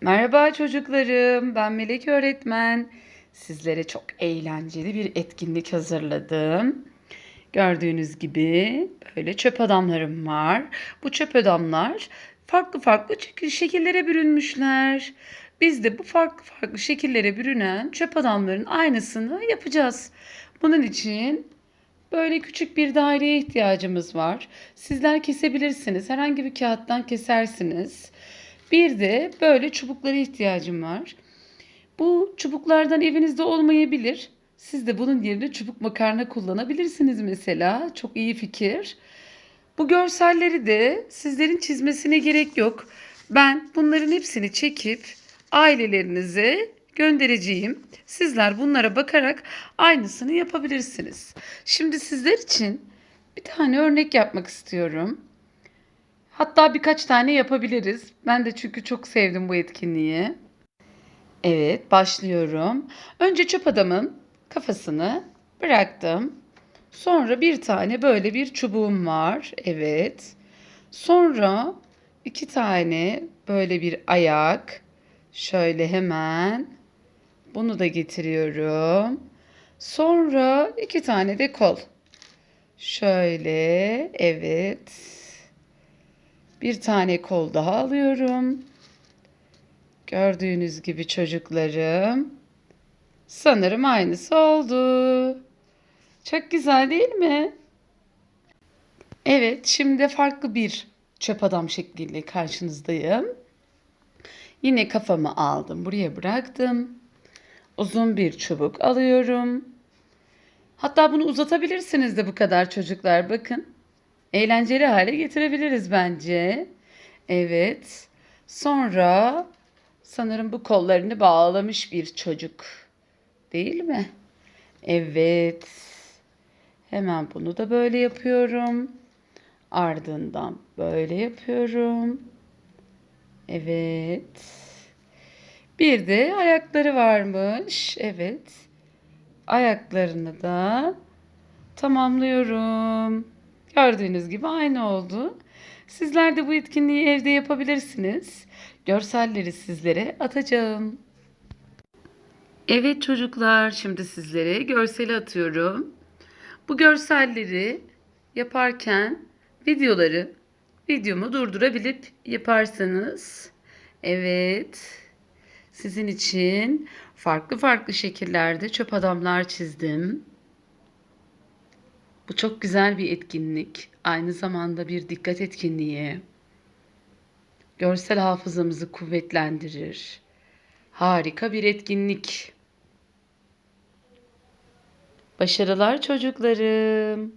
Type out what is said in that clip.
Merhaba çocuklarım, ben Melek öğretmen. Sizlere çok eğlenceli bir etkinlik hazırladım. Gördüğünüz gibi böyle çöp adamlarım var. Bu çöp adamlar farklı farklı şekil- şekillere bürünmüşler. Biz de bu farklı farklı şekillere bürünen çöp adamların aynısını yapacağız. Bunun için böyle küçük bir daireye ihtiyacımız var. Sizler kesebilirsiniz. Herhangi bir kağıttan kesersiniz. Bir de böyle çubuklara ihtiyacım var. Bu çubuklardan evinizde olmayabilir. Siz de bunun yerine çubuk makarna kullanabilirsiniz mesela. Çok iyi fikir. Bu görselleri de sizlerin çizmesine gerek yok. Ben bunların hepsini çekip ailelerinize göndereceğim. Sizler bunlara bakarak aynısını yapabilirsiniz. Şimdi sizler için bir tane örnek yapmak istiyorum. Hatta birkaç tane yapabiliriz. Ben de çünkü çok sevdim bu etkinliği. Evet, başlıyorum. Önce çöp adamın kafasını bıraktım. Sonra bir tane böyle bir çubuğum var. Evet. Sonra iki tane böyle bir ayak. Şöyle hemen bunu da getiriyorum. Sonra iki tane de kol. Şöyle, evet. Bir tane kol daha alıyorum. Gördüğünüz gibi çocuklarım. Sanırım aynısı oldu. Çok güzel değil mi? Evet, şimdi farklı bir çöp adam şekliyle karşınızdayım. Yine kafamı aldım, buraya bıraktım. Uzun bir çubuk alıyorum. Hatta bunu uzatabilirsiniz de bu kadar çocuklar. Bakın. Eğlenceli hale getirebiliriz bence. Evet. Sonra sanırım bu kollarını bağlamış bir çocuk. Değil mi? Evet. Hemen bunu da böyle yapıyorum. Ardından böyle yapıyorum. Evet. Bir de ayakları varmış. Evet. Ayaklarını da tamamlıyorum. Gördüğünüz gibi aynı oldu. Sizler de bu etkinliği evde yapabilirsiniz. Görselleri sizlere atacağım. Evet çocuklar, şimdi sizlere görseli atıyorum. Bu görselleri yaparken videoları videomu durdurabilip yaparsanız evet sizin için farklı farklı şekillerde çöp adamlar çizdim. Bu çok güzel bir etkinlik. Aynı zamanda bir dikkat etkinliği. Görsel hafızamızı kuvvetlendirir. Harika bir etkinlik. Başarılar çocuklarım.